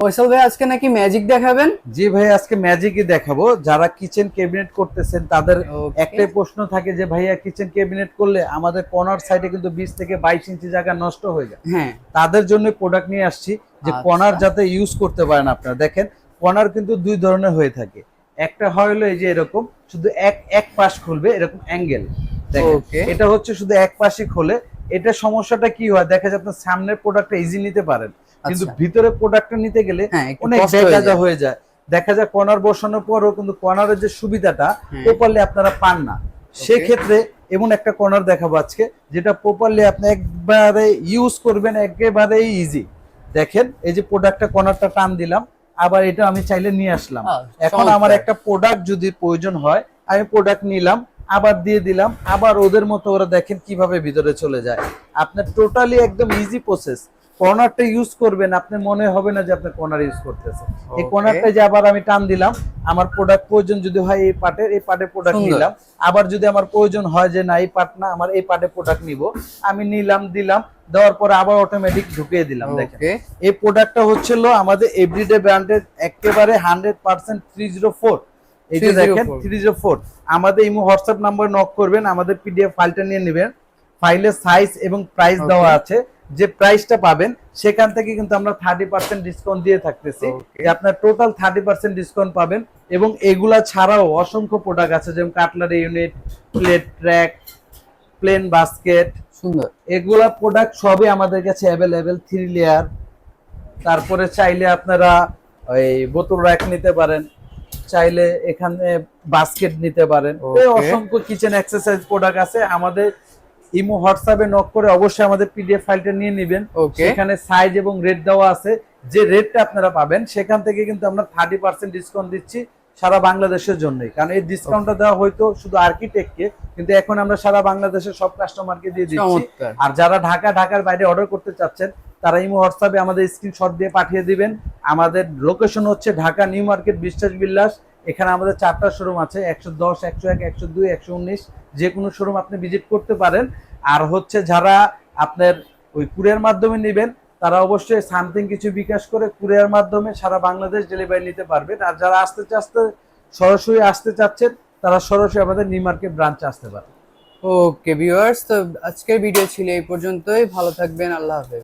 ফয়সাল ভাই আজকে নাকি ম্যাজিক দেখাবেন? জি ভাই আজকে ম্যাজিকই দেখাবো। যারা কিচেন ক্যাবিনেট করতেছেন তাদের একটাই প্রশ্ন থাকে যে ভাইয়া কিচেন ক্যাবিনেট করলে আমাদের কর্নার সাইডে কিন্তু বিশ থেকে বাইশ ইঞ্চি জায়গা নষ্ট হয়ে যায়। হ্যাঁ। তাদের জন্য প্রোডাক্ট নিয়ে আসছি যে আচ্ছা। কর্নার যাতে ইউজ করতে পারেন আপনারা। দেখেন কর্নার কিন্তু দুই ধরনের হয়ে থাকে। একটা হয় হলো এই যে এরকম শুধু এক এক পাশ খুলবে এরকম অ্যাঙ্গেল দেখেন এটা হচ্ছে শুধু এক পাশই খোলে এটা সমস্যাটা কি হয়? দেখা যায় আপনার সামনের প্রোডাক্টটা ইজি নিতে পারেন কিন্তু আচ্ছা। ভিতরে প্রোডাক্টটা নিতে গেলে হ্যাঁ অনেক কষ্ট হয়ে যায়। হয়ে দেখা যায় কর্নার বসানোর পরও কিন্তু কর্নারের যে সুবিধাটা হ্যাঁ। প্রপারলি আপনারা পান না। সেক্ষেত্রে এমন একটা কর্নার দেখাবো আজকে যেটা প্রপারলি আপনি একবারে ইউজ করবেন একেবারে ইজি দেখেন এই যে প্রোডাক্টটা কর্নারটা টান দিলাম আবার এটা আমি চাইলে নিয়ে আসলাম। এখন আমার একটা প্রোডাক্ট যদি প্রয়োজন হয় আমি প্রোডাক্ট নিলাম আবার দিয়ে দিলাম। আবার ওদের মতো ওরা দেখেন কীভাবে ভিতরে চলে যায়। আপনার টোটালি একদম ইজি প্রসেস কর্নারটা ইউজ করবেন আপনি মনে হবে না যে আপনি কর্নার ইউজ করতেছেন এই কর্নারটা যে আবার আমি টান দিলাম আমার প্রোডাক্ট প্রয়োজন যদি হয় এই পার্টের এই পার্টের প্রোডাক্ট নিলাম। আবার যদি আমার প্রয়োজন হয় যে না এই পার্ট না আমার এই পার্টের প্রোডাক্ট নিব আমি নিলাম দিলাম দেওয়ার পরে আবার অটোমেটিক ঢুকিয়ে দিলাম দেখেন। এই প্রোডাক্টটা হচ্ছিল আমাদের এভরিডে ব্র্যান্ডের একেবারে hundred percent three zero four এই যে 304 দেখেন থ্রি জিরো ফোর আমাদের ইমো হোয়াটসঅ্যাপ নাম্বার নক করবেন আমাদের পিডিএফ ফাইলটা নিয়ে নেবেন। ফাইলের সাইজ এবং প্রাইস দেওয়া আছে। যে প্রাইসটা পাবেন সেখান থেকে কিন্তু আমরা থার্টি পার্সেন্ট ডিসকাউন্ট দিয়ে থাকতেছি। আপনার টোটাল থার্টি পার্সেন্ট ডিসকাউন্ট পাবেন এবং এগুলা ছাড়াও অসংখ্য প্রোডাক্ট আছে যেমন cutlery unit plate track plain basket সুন্দর। এগুলা প্রোডাক্ট সবই আমাদের কাছে অ্যাভেলেবেল থ্রি লেয়ার তারপরে চাইলে আপনারা ওই বোতল র্যাক নিতে পারেন। চাইলে এখানে বাস্কেট নিতে পারেন। অসংখ্য কিচেন এক্সারসাইজ প্রোডাক্ট আছে। আমাদের ইমো হোয়াটসঅ্যাপে নক করে অবশ্যই আমাদের পিডিএফ ফাইলটা নিয়ে নেবেন। সেখানে সাইজ এবং রেট দেওয়া আছে। যে রেটটা আপনারা পাবেন সেখান থেকে কিন্তু আমরা থার্টি পার্সেন্ট ডিসকাউন্ট দিচ্ছি সারা বাংলাদেশের জন্যই। কারণ এই ডিসকাউন্টটা দেওয়া হয়তো শুধু আর্কিটেক্টকে কিন্তু এখন আমরা সারা বাংলাদেশের সব কাস্টমারকে দিয়ে দিচ্ছি। আর যারা ঢাকা ঢাকার বাইরে অর্ডার করতে চাচ্ছেন তারা ইমো হোয়াটসঅ্যাপে আমাদের স্ক্রিনশট দিয়ে পাঠিয়ে দিবেন। আমাদের লোকেশন হচ্ছে ঢাকা নিউ মার্কেট বিশ্বাস বিল্লাস। এখানে আমাদের চারটা শোরুম আছে, একশো দশ, একশো এক, একশো দুই, একশো উনিশ। যে কোনো শোরুম আপনি ভিজিট করতে পারেন। আর হচ্ছে যারা আপনার ওই কুরিয়ার মাধ্যমে নেবেন, তারা অবশ্যই সামথিং কিছু বিকাশ করে কুরিয়ার মাধ্যমে সারা বাংলাদেশ ডেলিভারি নিতে পারবেন। আর যারা আসতে চাচ্ছে, সরাসরি আসতে চাচ্ছেন, তারা সরাসরি আমাদের নিউ মার্কেট ব্রাঞ্চে আসতে পারে ওকে ভিউয়ার্স তো আজকের ভিডিও ছিল এই পর্যন্তই। ভালো থাকবেন, আল্লাহ হাফেজ।